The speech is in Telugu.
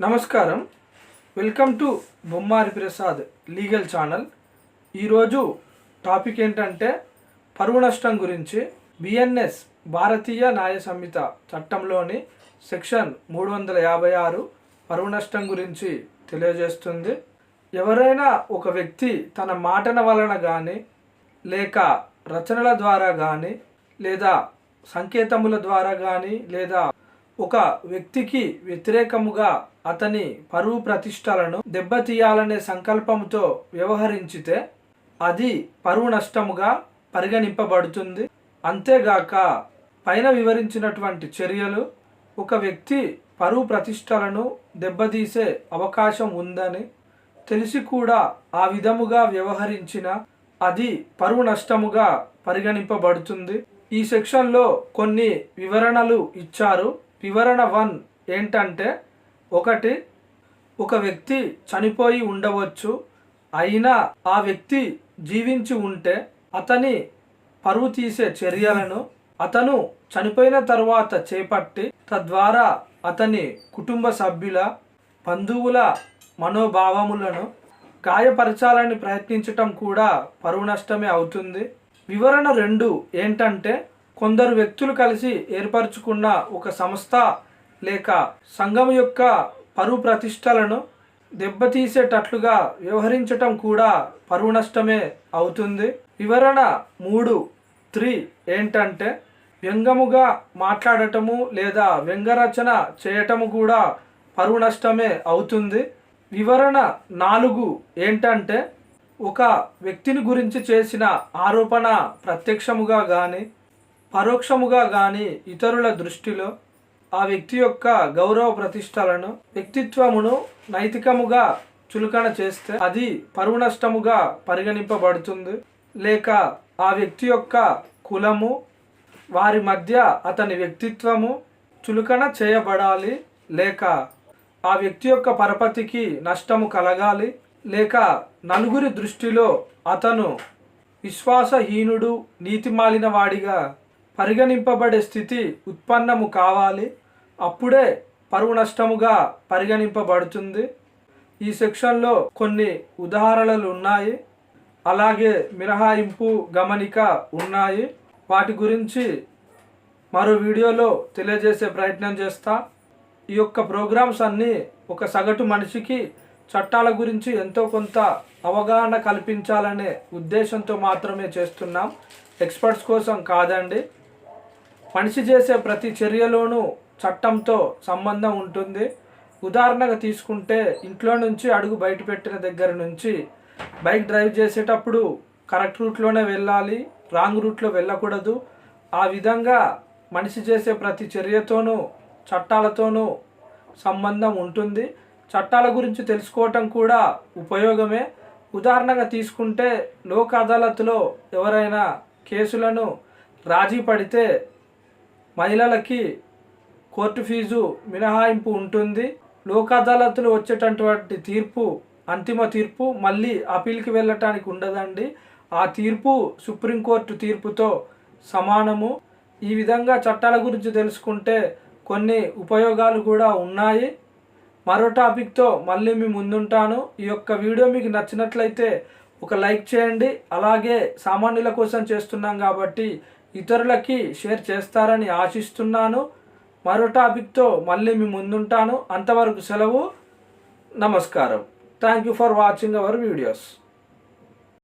నమస్కారం. Welcome to Bommari Prasad legal channel. ఈరోజు టాపిక్ ఏంటంటే పరువు నష్టం గురించి బిఎన్ఎస్ భారతీయ న్యాయ సంహిత చట్టంలోని సెక్షన్ మూడు వందల యాభై ఆరు పరువు నష్టం గురించి తెలియజేస్తుంది. ఎవరైనా ఒక వ్యక్తి తన మాటల వలన కానీ లేక రచనల ద్వారా కానీ లేదా సంకేతముల ద్వారా కానీ లేదా ఒక వ్యక్తికి వ్యతిరేకముగా అతని పరువు ప్రతిష్టలను దెబ్బతీయాలనే సంకల్పంతో వ్యవహరించితే అది పరువు నష్టముగా పరిగణింపబడుతుంది. అంతేగాక పైన వివరించినటువంటి చర్యలు ఒక వ్యక్తి పరువు ప్రతిష్టలను దెబ్బతీసే అవకాశం ఉందని తెలిసి కూడా ఆ విధముగా వ్యవహరించిన అది పరువు నష్టముగా పరిగణింపబడుతుంది. ఈ సెక్షన్లో కొన్ని వివరణలు ఇచ్చారు. వివరణ వన్ ఏంటంటే ఒకటి ఒక వ్యక్తి చనిపోయి ఉండవచ్చు అయినా ఆ వ్యక్తి జీవించి ఉంటే అతని పరువు తీసే చర్యలను అతను చనిపోయిన తర్వాత చేపట్టి తద్వారా అతని కుటుంబ సభ్యుల బంధువుల మనోభావములను గాయపరచాలని ప్రయత్నించటం కూడా పరువు నష్టమే అవుతుంది. వివరణ రెండు ఏంటంటే కొందరు వ్యక్తులు కలిసి ఏర్పరచుకున్న ఒక సంస్థ లేక సంఘం యొక్క పరువు ప్రతిష్టలను దెబ్బతీసేటట్లుగా వ్యవహరించటం కూడా పరువు నష్టమే అవుతుంది. వివరణ మూడు త్రీ ఏంటంటే వ్యంగముగా మాట్లాడటము లేదా వ్యంగరచన చేయటము కూడా పరువు నష్టమే అవుతుంది. వివరణ నాలుగు ఏంటంటే ఒక వ్యక్తిని గురించి చేసిన ఆరోపణ ప్రత్యక్షముగా కానీ పరోక్షముగా కానీ ఇతరుల దృష్టిలో ఆ వ్యక్తి యొక్క గౌరవ ప్రతిష్టలను వ్యక్తిత్వమును నైతికముగా చులకన చేస్తే అది పరువు నష్టముగా పరిగణింపబడుతుంది. లేక ఆ వ్యక్తి యొక్క కులము వారి మధ్య అతని వ్యక్తిత్వము చులకన చేయబడాలి. లేక ఆ వ్యక్తి యొక్క పరపతికి నష్టము కలగాలి. లేక నలుగురి దృష్టిలో అతను విశ్వాసహీనుడు నీతిమాలిన వాడిగా పరిగణింపబడే స్థితి ఉత్పన్నము కావాలి. అప్పుడే పరువు నష్టముగా పరిగణింపబడుతుంది. ఈ సెక్షన్లో కొన్ని ఉదాహరణలు ఉన్నాయి. అలాగే మినహాయింపు గమనిక ఉన్నాయి. వాటి గురించి మరో వీడియోలో తెలియజేసే ప్రయత్నం చేస్తా. ఈ యొక్క ప్రోగ్రామ్స్ అన్నీ ఒక సగటు మనిషికి చట్టాల గురించి ఎంతో కొంత అవగాహన కల్పించాలనే ఉద్దేశంతో మాత్రమే చేస్తున్నాం. ఎక్స్పర్ట్స్ కోసం కాదండి. మనిషి చేసే ప్రతి చర్యలోనూ చట్టంతో సంబంధం ఉంటుంది. ఉదాహరణగా తీసుకుంటే ఇంట్లో నుంచి అడుగు బయట పెట్టిన దగ్గర నుంచి బైక్ డ్రైవ్ చేసేటప్పుడు కరెక్ట్ రూట్లోనే వెళ్ళాలి రాంగ్ రూట్లో వెళ్ళకూడదు. ఆ విధంగా మనిషి చేసే ప్రతి చర్యతోనూ చట్టాలతోనూ సంబంధం ఉంటుంది. చట్టాల గురించి తెలుసుకోవటం కూడా ఉపయోగమే. ఉదాహరణగా తీసుకుంటే లోక్ అదాలత్లో ఎవరైనా కేసులను రాజీ పడితే మహిళలకి కోర్టు ఫీజు మినహాయింపు ఉంటుంది. లోక్ అదాలత్లో వచ్చేటటువంటి తీర్పు అంతిమ తీర్పు మళ్ళీ అపీల్కి వెళ్ళటానికి ఉండదండి. ఆ తీర్పు సుప్రీంకోర్టు తీర్పుతో సమానము. ఈ విధంగా చట్టాల గురించి తెలుసుకుంటే కొన్ని ఉపయోగాలు కూడా ఉన్నాయి. మరో టాపిక్తో మళ్ళీ మీ ముందుంటాను. ఈ యొక్క వీడియో మీకు నచ్చినట్లయితే ఒక లైక్ చేయండి. అలాగే సామాన్యుల కోసం చేస్తున్నాం కాబట్టి ఇతరులకి షేర్ చేస్తారని ఆశిస్తున్నాను. మరో టాపిక్తో మళ్ళీ మీ ముందుంటాను. అంతవరకు సెలవు. నమస్కారం. Thank you for watching our videos